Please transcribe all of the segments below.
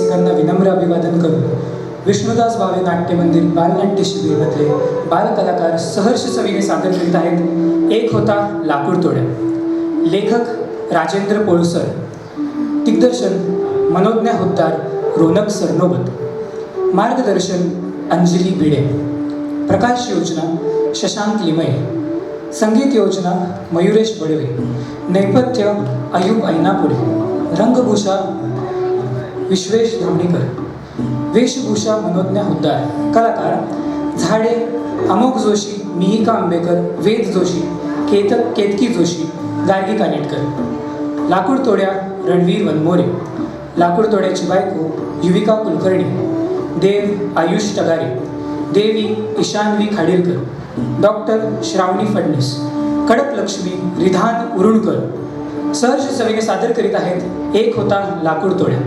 रसिकांना विनम्र अभिवादन करू विष्णुदास भावे नाट्य मंदिर बालनाट्य शिबिरमधले बालकलाकार सहर्ष सवीने सादर करीत आहेत. एक होता लाकूड तोड्या. लेखक राजेंद्र पोळसर. दिग्दर्शन मनोज्ञा होद्दार रोनक सरनोबत. मार्गदर्शन अंजली भिडे. प्रकाश योजना शशांक लिमये. संगीत योजना मयुरेश बडवे. नैपथ्य अयूब ऐनापुरे रंगभूषा विश्वेश धामणीकर वेशभूषा मनोज्ञा हुद्दार कलाकार झाडे अमोक जोशी मिहिका आंबेकर वेद जोशी केतक केतकी जोशी गार्गी कानेटकर. लाकूड तोड्या रणवीर वनमोरे. लाकूड तोड्याची बायको युविका कुलकर्णी. देव आयुष टगारे. देवी ईशानवी खाडीलकर. डॉक्टर श्रावणी फडणीस कडक लक्ष्मी रिधान उरुणकर. सहर्ष सविने सादर करीत आहेत एक होता लाकूड तोड्या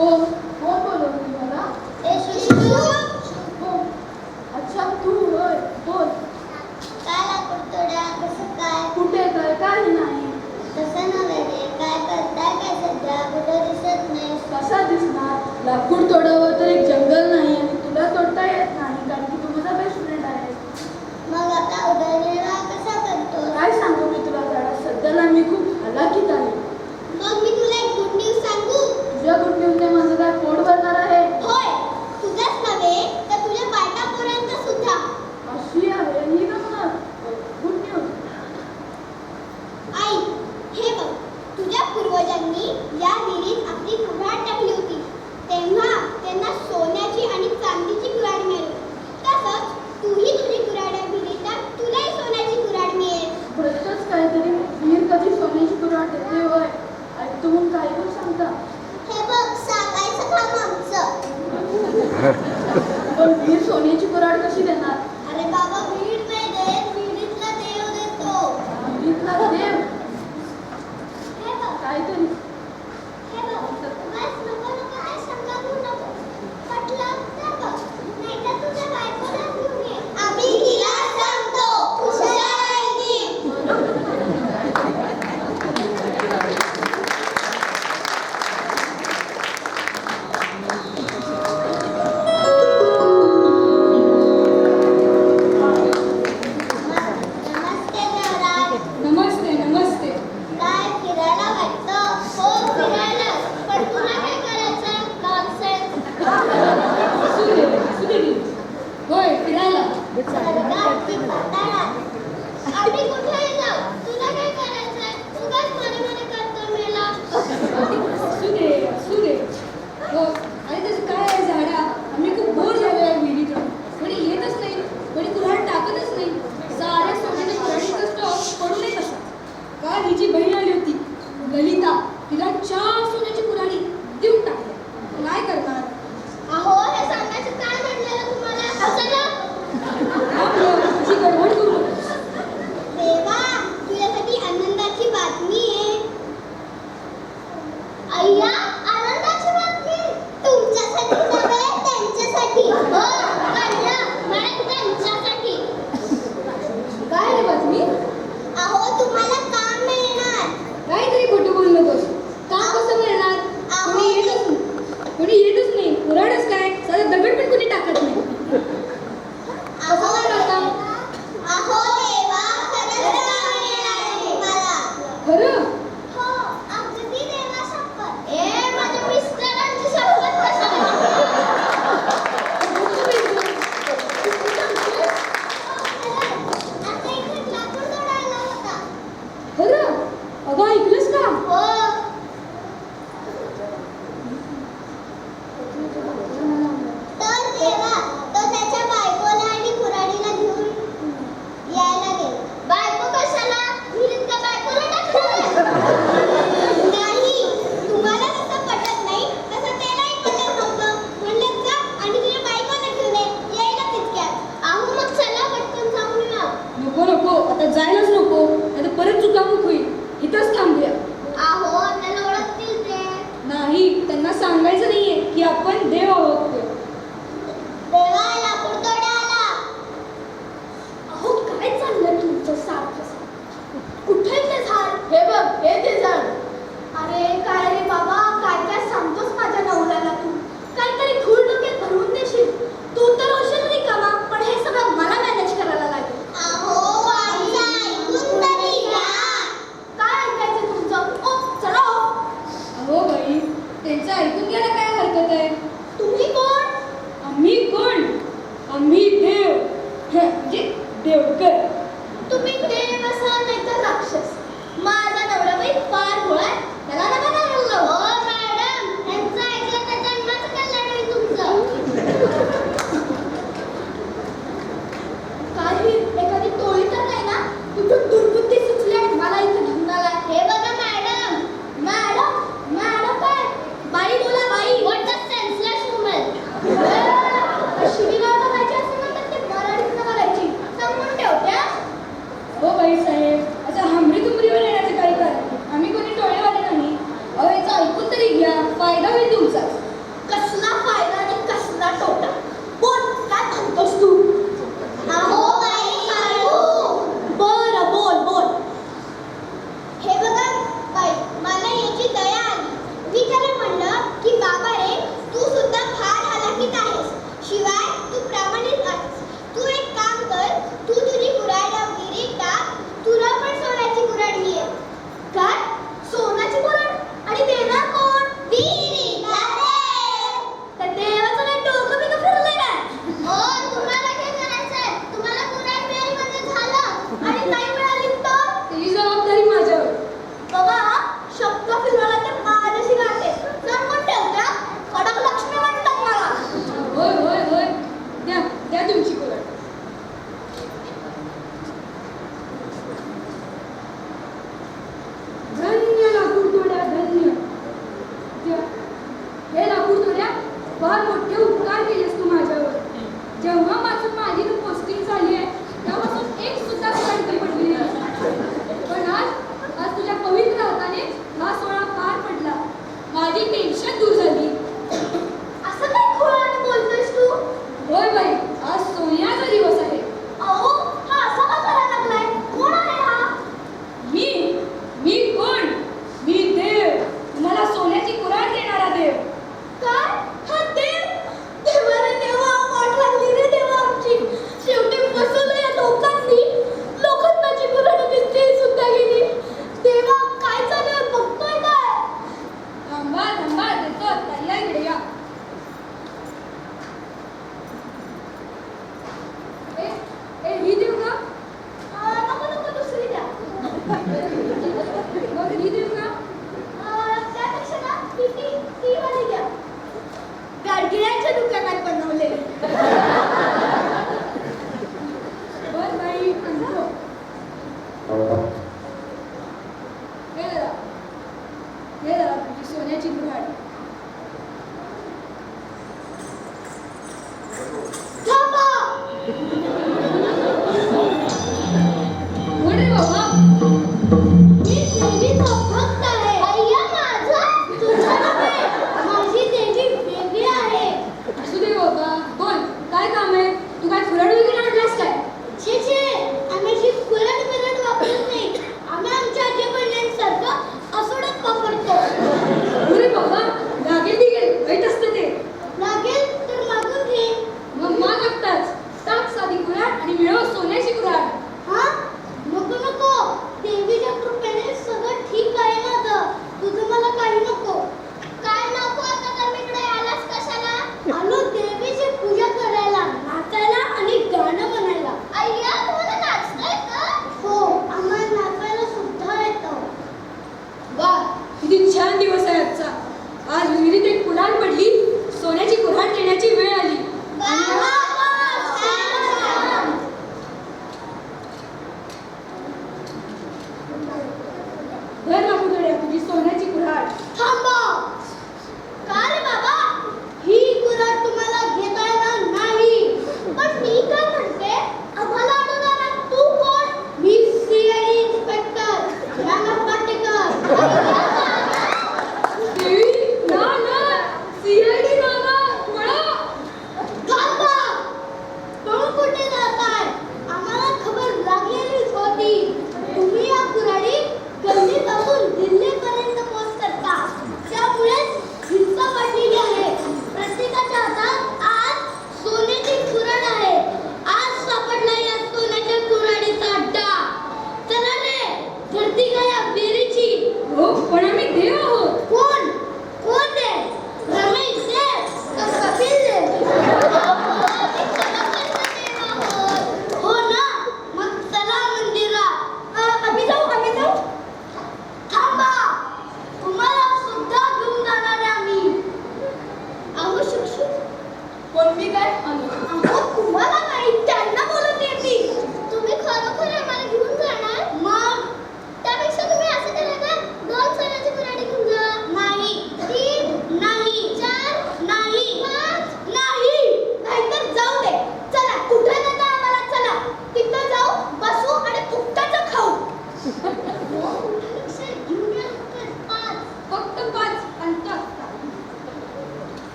कोण कोण बोलवलं तुम्हाला ए शिक्षक अच्छा तू होय बोल काय लाकूडतोड्या कसं काय कुठे काय? काय नाही तसं नव्हे रे काय करताय? काय सध्या? कुठं दिसत नाही? कसा दिसणार? लाकूड तोडावं मोठे उपकार केलेस तू माझ्यावर. जेव्हापासून माझी पोस्टिंग झाली आहे